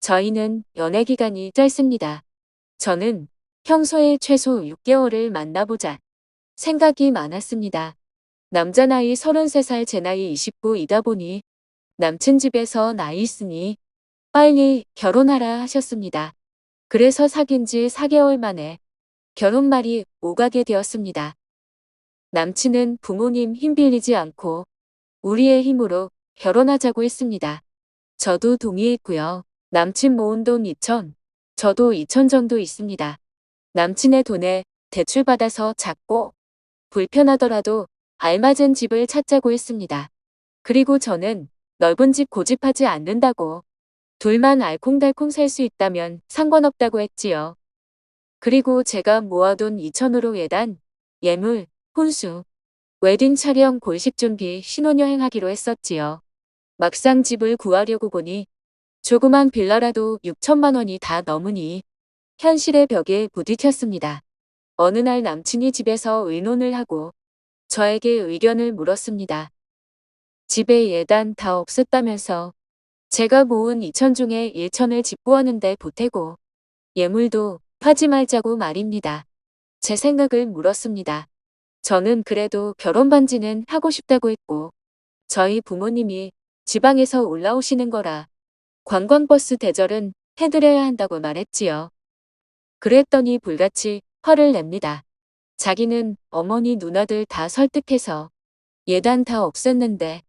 저희는 연애 기간이 짧습니다. 저는 평소에 최소 6개월을 만나보자 생각이 많았습니다. 남자 나이 33살 제 나이 29이다 보니 남친 집에서 나이 있으니 빨리 결혼하라 하셨습니다. 그래서 사귄 지 4개월 만에 결혼말이 오가게 되었습니다. 남친은 부모님 힘 빌리지 않고 우리의 힘으로 결혼하자고 했습니다. 저도 동의했고요. 남친 모은 돈 2천, 저도 2천 정도 있습니다. 남친의 돈에 대출받아서 작고 불편하더라도 알맞은 집을 찾자고 했습니다. 그리고 저는 넓은 집 고집하지 않는다고 둘만 알콩달콩 살 수 있다면 상관없다고 했지요. 그리고 제가 모아둔 2천으로 예단, 예물, 혼수, 웨딩 촬영 골식 준비 신혼여행 하기로 했었지요. 막상 집을 구하려고 보니 조그만 빌라라도 6천만 원이 다 넘으니 현실의 벽에 부딪혔습니다. 어느 날 남친이 집에서 의논을 하고 저에게 의견을 물었습니다. 집에 예단 다 없었다면서 제가 모은 2천 중에 1천을 집구하는데 보태고 예물도 하지 말자고 말입니다. 제 생각을 물었습니다. 저는 그래도 결혼 반지는 하고 싶다고 했고 저희 부모님이 지방에서 올라오시는 거라 관광버스 대절은 해드려야 한다고 말했지요. 그랬더니 불같이 화를 냅니다. 자기는 어머니 누나들 다 설득해서 예단 다 없앴는데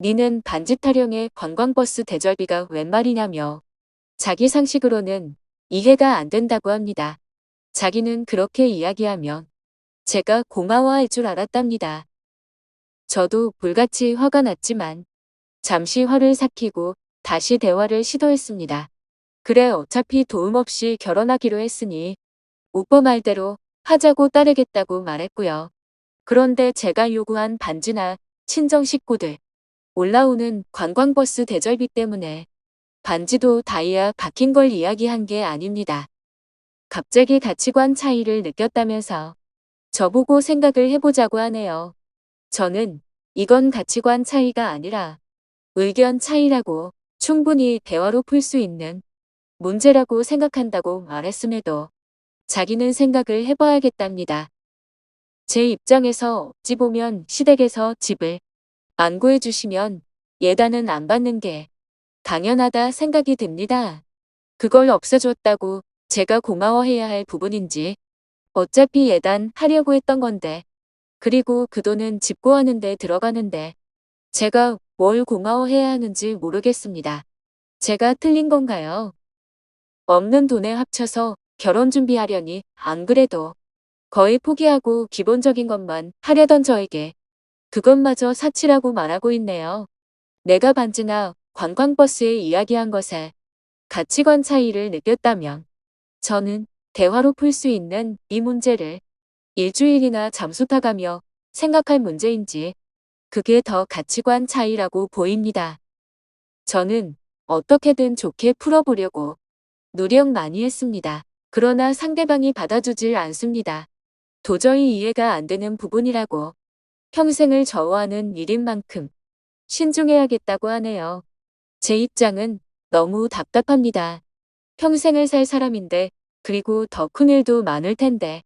니는 반지 타령에 관광버스 대절비가 웬 말이냐며 자기 상식으로는 이해가 안 된다고 합니다. 자기는 그렇게 이야기하면 제가 고마워할 줄 알았답니다. 저도 불같이 화가 났지만 잠시 화를 삭히고 다시 대화를 시도했습니다. 그래 어차피 도움 없이 결혼하기로 했으니 오빠 말대로 하자고 따르겠다고 말했고요. 그런데 제가 요구한 반지나 친정 식구들, 올라오는 관광버스 대절비 때문에 반지도 다이아 박힌 걸 이야기한 게 아닙니다. 갑자기 가치관 차이를 느꼈다면서 저보고 생각을 해보자고 하네요. 저는 이건 가치관 차이가 아니라 의견 차이라고 충분히 대화로 풀 수 있는 문제라고 생각한다고 말했음에도 자기는 생각을 해봐야겠답니다. 제 입장에서 어찌 보면 시댁에서 집을 안 구해주시면 예단은 안 받는 게 당연하다 생각이 듭니다. 그걸 없애줬다고 제가 고마워해야 할 부분인지 어차피 예단 하려고 했던 건데 그리고 그 돈은 집 구하는데 들어가는데 제가 뭘 고마워해야 하는지 모르겠습니다. 제가 틀린 건가요? 없는 돈에 합쳐서 결혼 준비하려니 안 그래도 거의 포기하고 기본적인 것만 하려던 저에게 그것마저 사치라고 말하고 있네요. 내가 반지나 관광버스에 이야기한 것에 가치관 차이를 느꼈다면 저는 대화로 풀 수 있는 이 문제를 일주일이나 잠수 타가며 생각할 문제인지 그게 더 가치관 차이라고 보입니다. 저는 어떻게든 좋게 풀어보려고 노력 많이 했습니다. 그러나 상대방이 받아주질 않습니다. 도저히 이해가 안 되는 부분이라고 평생을 저어하는 일인 만큼 신중해야겠다고 하네요. 제 입장은 너무 답답합니다. 평생을 살 사람인데 그리고 더 큰 일도 많을 텐데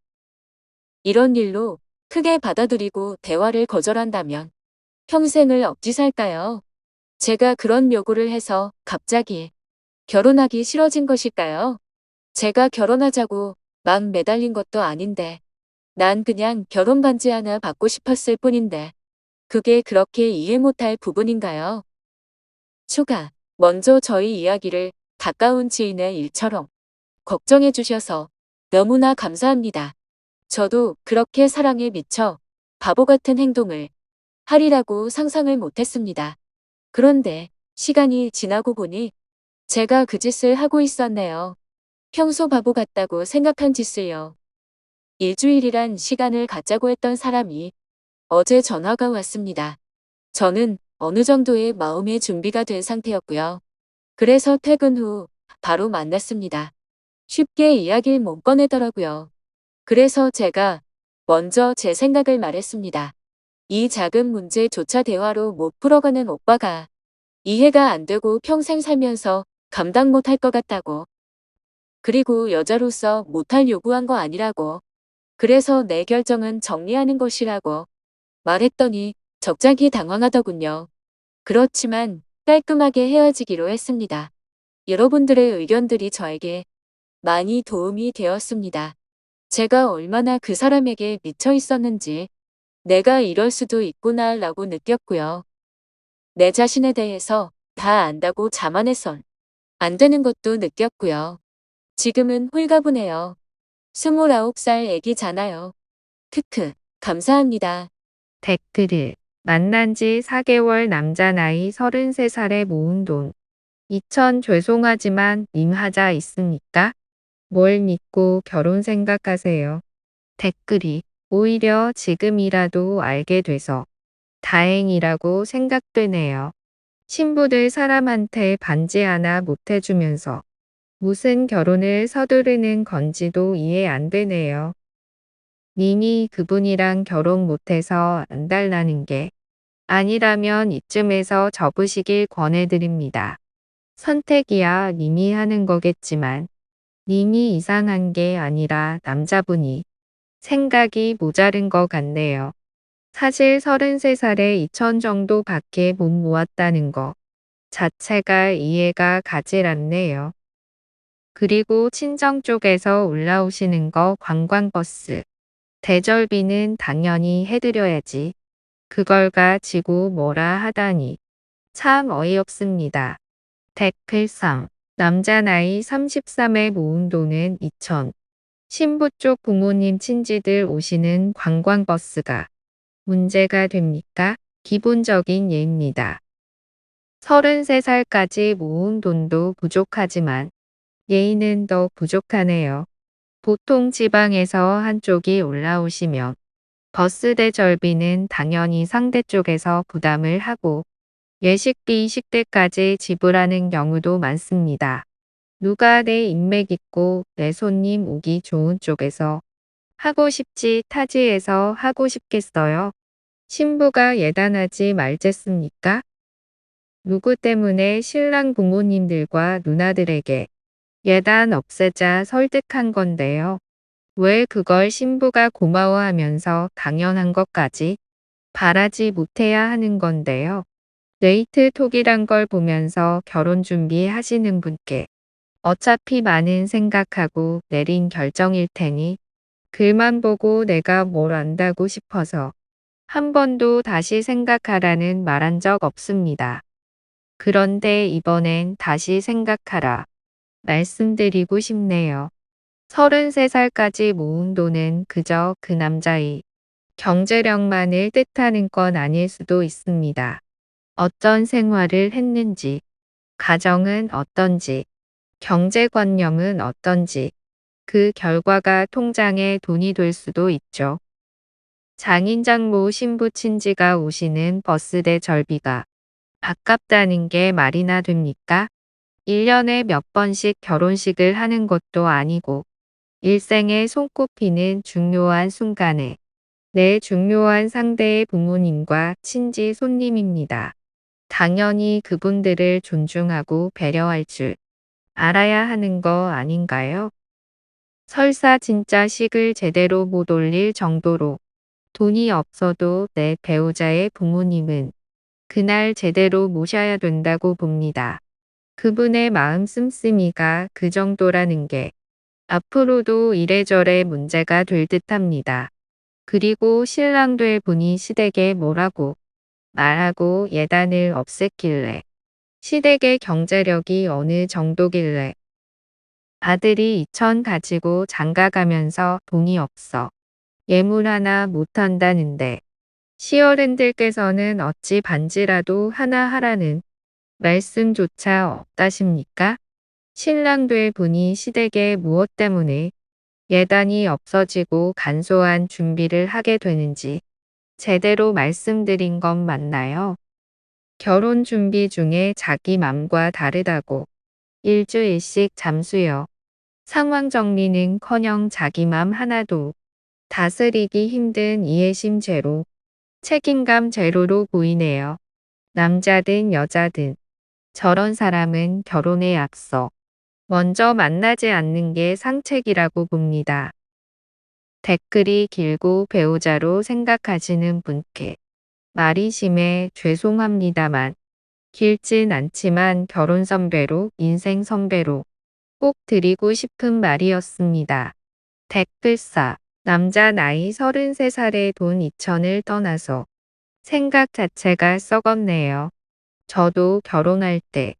이런 일로 크게 받아들이고 대화를 거절한다면 평생을 억지 살까요? 제가 그런 요구를 해서 갑자기 결혼하기 싫어진 것일까요? 제가 결혼하자고 막 매달린 것도 아닌데 난 그냥 결혼 반지 하나 받고 싶었을 뿐인데 그게 그렇게 이해 못할 부분인가요? 추가. 먼저 저희 이야기를 가까운 지인의 일처럼 걱정해 주셔서 너무나 감사합니다. 저도 그렇게 사랑에 미쳐 바보 같은 행동을 하리라고 상상을 못했습니다. 그런데 시간이 지나고 보니 제가 그 짓을 하고 있었네요. 평소 바보 같다고 생각한 짓을요. 일주일이란 시간을 갖자고 했던 사람이 어제 전화가 왔습니다. 저는 어느 정도의 마음의 준비가 된 상태였고요. 그래서 퇴근 후 바로 만났습니다. 쉽게 이야기를 못 꺼내더라고요. 그래서 제가 먼저 제 생각을 말했습니다. 이 작은 문제조차 대화로 못 풀어가는 오빠가 이해가 안 되고 평생 살면서 감당 못 할 것 같다고. 그리고 여자로서 못할 요구한 거 아니라고. 그래서 내 결정은 정리하는 것이라고 말했더니 적잖게 당황하더군요. 그렇지만 깔끔하게 헤어지기로 했습니다. 여러분들의 의견들이 저에게 많이 도움이 되었습니다. 제가 얼마나 그 사람에게 미쳐 있었는지 내가 이럴 수도 있구나 라고 느꼈고요. 내 자신에 대해서 다 안다고 자만해선 안 되는 것도 느꼈고요. 지금은 홀가분해요. 29살 애기잖아요. 크크, 감사합니다. 댓글을 만난 지 4개월 남자 나이 33살에 모은 돈. 2천 죄송하지만 님 하자 있습니까? 뭘 믿고 결혼 생각하세요? 댓글이 오히려 지금이라도 알게 돼서 다행이라고 생각되네요. 신부들 사람한테 반지 하나 못 해주면서 무슨 결혼을 서두르는 건지도 이해 안 되네요. 님이 그분이랑 결혼 못해서 안 달라는 게 아니라면 이쯤에서 접으시길 권해드립니다. 선택이야 님이 하는 거겠지만 님이 이상한 게 아니라 남자분이 생각이 모자른 것 같네요. 사실 33살에 2천 정도 밖에 못 모았다는 거 자체가 이해가 가질 않네요. 그리고 친정 쪽에서 올라오시는 거 관광버스. 대절비는 당연히 해드려야지. 그걸 가지고 뭐라 하다니. 참 어이없습니다. 댓글 3. 남자 나이 33에 모은 돈은 2천. 신부 쪽 부모님 친지들 오시는 관광버스가 문제가 됩니까? 기본적인 예입니다. 33살까지 모은 돈도 부족하지만 예의는 더 부족하네요. 보통 지방에서 한쪽이 올라오시면 버스 대절비는 당연히 상대 쪽에서 부담을 하고 예식비 식대까지 지불하는 경우도 많습니다. 누가 내 인맥 있고 내 손님 오기 좋은 쪽에서 하고 싶지 타지에서 하고 싶겠어요? 신부가 예단하지 말겠습니까? 누구 때문에 신랑 부모님들과 누나들에게 예단 없애자 설득한 건데요. 왜 그걸 신부가 고마워하면서 당연한 것까지 바라지 못해야 하는 건데요. 데이트 톡이란 걸 보면서 결혼 준비하시는 분께 어차피 많은 생각하고 내린 결정일 테니 글만 보고 내가 뭘 안다고 싶어서 한 번도 다시 생각하라는 말한 적 없습니다. 그런데 이번엔 다시 생각하라. 말씀드리고 싶네요. 33살까지 모은 돈은 그저 그 남자의 경제력만을 뜻하는 건 아닐 수도 있습니다. 어떤 생활을 했는지, 가정은 어떤지, 경제관념은 어떤지, 그 결과가 통장에 돈이 될 수도 있죠. 장인장모 신부 친지가 오시는 버스대 절비가 아깝다는 게 말이나 됩니까? 1년에 몇 번씩 결혼식을 하는 것도 아니고 일생에 손꼽히는 중요한 순간에 내 중요한 상대의 부모님과 친지 손님입니다. 당연히 그분들을 존중하고 배려할 줄 알아야 하는 거 아닌가요? 설사 진짜 식을 제대로 못 올릴 정도로 돈이 없어도 내 배우자의 부모님은 그날 제대로 모셔야 된다고 봅니다. 그분의 마음 씀씀이가 그 정도라는 게 앞으로도 이래저래 문제가 될 듯합니다. 그리고 신랑 될 분이 시댁에 뭐라고 말하고 예단을 없앴길래 시댁의 경제력이 어느 정도길래 아들이 2천 가지고 장가가면서 돈이 없어 예물 하나 못한다는데 시어른들께서는 어찌 반지라도 하나 하라는 말씀조차 없다십니까? 신랑 될 분이 시댁에 무엇 때문에 예단이 없어지고 간소한 준비를 하게 되는지 제대로 말씀드린 것 맞나요? 결혼 준비 중에 자기 맘과 다르다고 일주일씩 잠수요. 상황 정리는 커녕 자기 맘 하나도 다스리기 힘든 이해심 제로, 책임감 제로로 보이네요. 남자든 여자든 저런 사람은 결혼에 앞서 먼저 만나지 않는 게 상책이라고 봅니다. 댓글이 길고 배우자로 생각하시는 분께 말이 심해 죄송합니다만 길진 않지만 결혼 선배로 인생 선배로 꼭 드리고 싶은 말이었습니다. 댓글사 남자 나이 33살에 돈 2천을 떠나서 생각 자체가 썩었네요. 저도 결혼할 때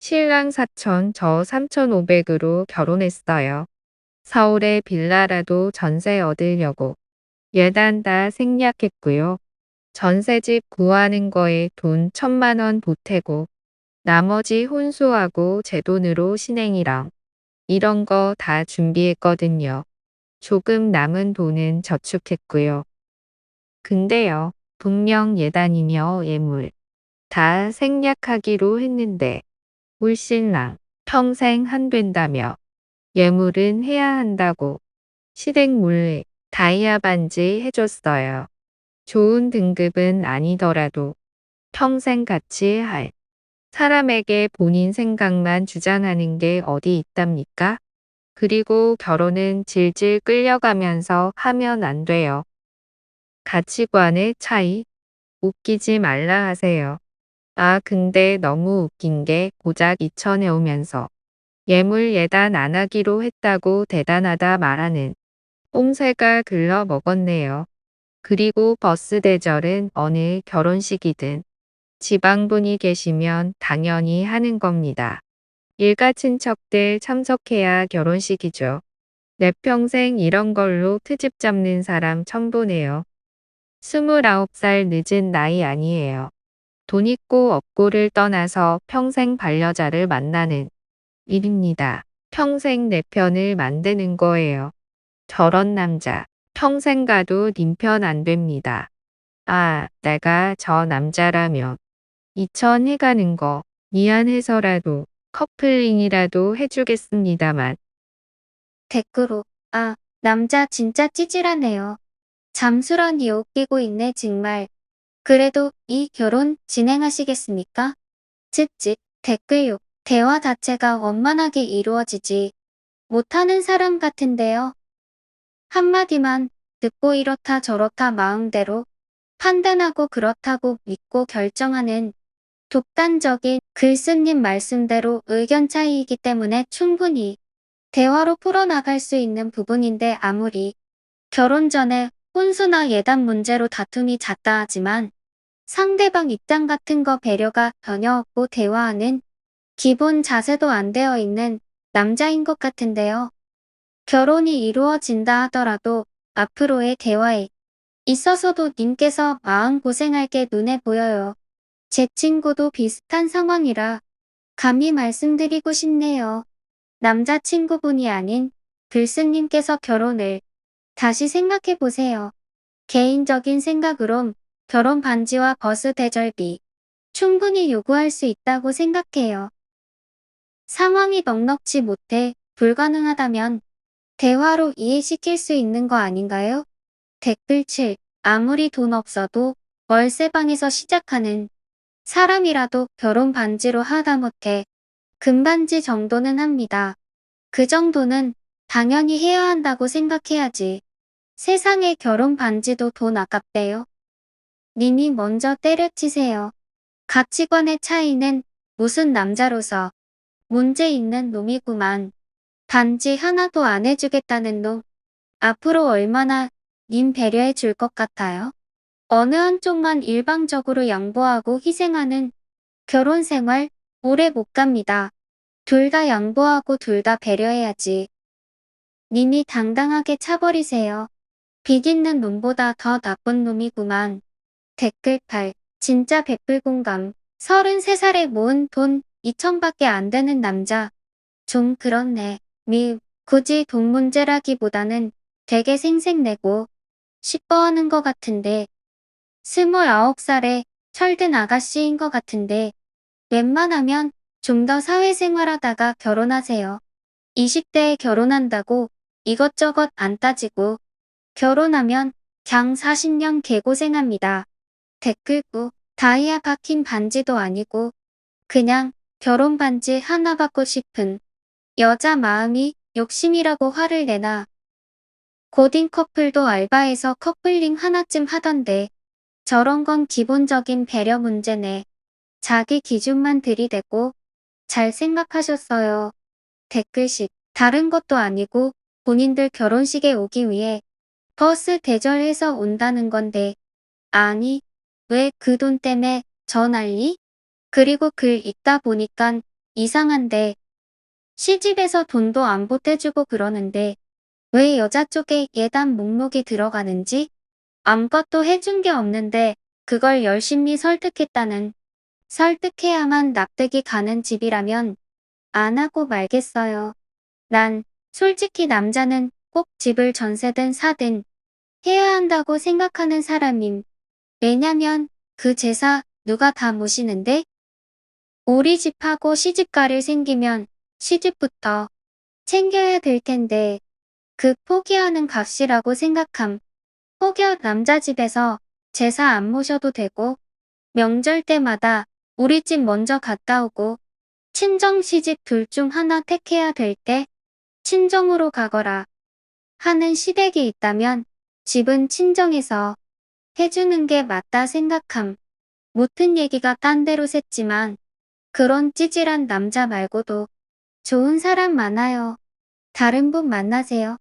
신랑 4천 저 3,500으로 결혼했어요. 서울에 빌라라도 전세 얻으려고 예단 다 생략했고요. 전세집 구하는 거에 돈 천만 원 보태고 나머지 혼수하고 제 돈으로 신행이랑 이런 거 다 준비했거든요. 조금 남은 돈은 저축했고요. 근데요, 분명 예단이며 예물 다 생략하기로 했는데 울신랑 평생 한 된다며 예물은 해야 한다고 시댁 몰래 다이아 반지 해줬어요. 좋은 등급은 아니더라도 평생 같이 할 사람에게 본인 생각만 주장하는 게 어디 있답니까? 그리고 결혼은 질질 끌려가면서 하면 안 돼요. 가치관의 차이? 웃기지 말라 하세요. 아, 근데 너무 웃긴 게 고작 2천에 오면서 예물 예단 안 하기로 했다고 대단하다 말하는 뽕새가 글러 먹었네요. 그리고 버스 대절은 어느 결혼식이든 지방분이 계시면 당연히 하는 겁니다. 일가 친척들 참석해야 결혼식이죠. 내 평생 이런 걸로 트집 잡는 사람 처음 보네요. 29살 늦은 나이 아니에요. 돈 있고 없고를 떠나서 평생 반려자를 만나는 일입니다. 평생 내 편을 만드는 거예요. 저런 남자 평생 가도 님 편 안 됩니다. 아, 내가 저 남자라면 2천 해가는 거 미안해서라도 커플링이라도 해주겠습니다만 댓글로 아 남자 진짜 찌질하네요. 잠수런이 웃기고 있네 정말. 그래도 이 결혼 진행하시겠습니까? 찝찝 댓글요. 대화 자체가 원만하게 이루어지지 못하는 사람 같은데요. 한마디만 듣고 이렇다 저렇다 마음대로 판단하고 그렇다고 믿고 결정하는 독단적인 글쓴님 말씀대로 의견 차이이기 때문에 충분히 대화로 풀어나갈 수 있는 부분인데 아무리 결혼 전에 혼수나 예단 문제로 다툼이 잦다 하지만 상대방 입장 같은 거 배려가 전혀 없고 대화하는 기본 자세도 안 되어 있는 남자인 것 같은데요. 결혼이 이루어진다 하더라도 앞으로의 대화에 있어서도 님께서 마음 고생할 게 눈에 보여요. 제 친구도 비슷한 상황이라 감히 말씀드리고 싶네요. 남자친구분이 아닌 글쓴님께서 결혼을 다시 생각해 보세요. 개인적인 생각으론 결혼 반지와 버스 대절비 충분히 요구할 수 있다고 생각해요. 상황이 넉넉지 못해 불가능하다면 대화로 이해시킬 수 있는 거 아닌가요? 댓글 7. 아무리 돈 없어도 월세방에서 시작하는 사람이라도 결혼 반지로 하다못해 금반지 정도는 합니다. 그 정도는 당연히 해야 한다고 생각해야지. 세상에 결혼 반지도 돈 아깝대요. 님이 먼저 때려치세요. 가치관의 차이는 무슨 남자로서 문제 있는 놈이구만. 반지 하나도 안 해주겠다는 놈. 앞으로 얼마나 님 배려해 줄 것 같아요? 어느 한쪽만 일방적으로 양보하고 희생하는 결혼 생활 오래 못 갑니다. 둘 다 양보하고 둘 다 배려해야지. 님이 당당하게 차버리세요. 빚 있는 놈보다 더 나쁜 놈이구만. 댓글 8. 진짜 백불 공감. 33살에 모은 돈 2천밖에 안 되는 남자. 좀 그렇네. 미, 굳이 돈 문제라기보다는 되게 생색내고 싶어하는 것 같은데. 29살에 철든 아가씨인 것 같은데. 웬만하면 좀 더 사회생활하다가 결혼하세요. 20대에 결혼한다고 이것저것 안 따지고 결혼하면 장 40년 개고생합니다. 댓글 9. 다이아 박힌 반지도 아니고 그냥 결혼 반지 하나 받고 싶은 여자 마음이 욕심이라고 화를 내나. 고딩 커플도 알바에서 커플링 하나쯤 하던데 저런 건 기본적인 배려 문제네. 자기 기준만 들이대고 잘 생각하셨어요. 댓글식 다른 것도 아니고 본인들 결혼식에 오기 위해 버스 대절해서 온다는 건데 아니 왜 그 돈 때문에 저 난리? 그리고 글 읽다 보니깐 이상한데 시집에서 돈도 안 보태주고 그러는데 왜 여자 쪽에 예단 목록이 들어가는지 아무것도 해준 게 없는데 그걸 열심히 설득했다는 설득해야만 납득이 가는 집이라면 안 하고 말겠어요. 난 솔직히 남자는 꼭 집을 전세든 사든 해야 한다고 생각하는 사람임. 왜냐면 그 제사 누가 다 모시는데? 우리 집하고 시집가를 생기면 시집부터 챙겨야 될 텐데 그 포기하는 값이라고 생각함. 혹여 남자 집에서 제사 안 모셔도 되고 명절 때마다 우리 집 먼저 갔다 오고 친정 시집 둘 중 하나 택해야 될 때 친정으로 가거라 하는 시댁이 있다면 집은 친정에서 해주는 게 맞다 생각함. 못한 얘기가 딴 데로 샜지만 그런 찌질한 남자 말고도 좋은 사람 많아요. 다른 분 만나세요.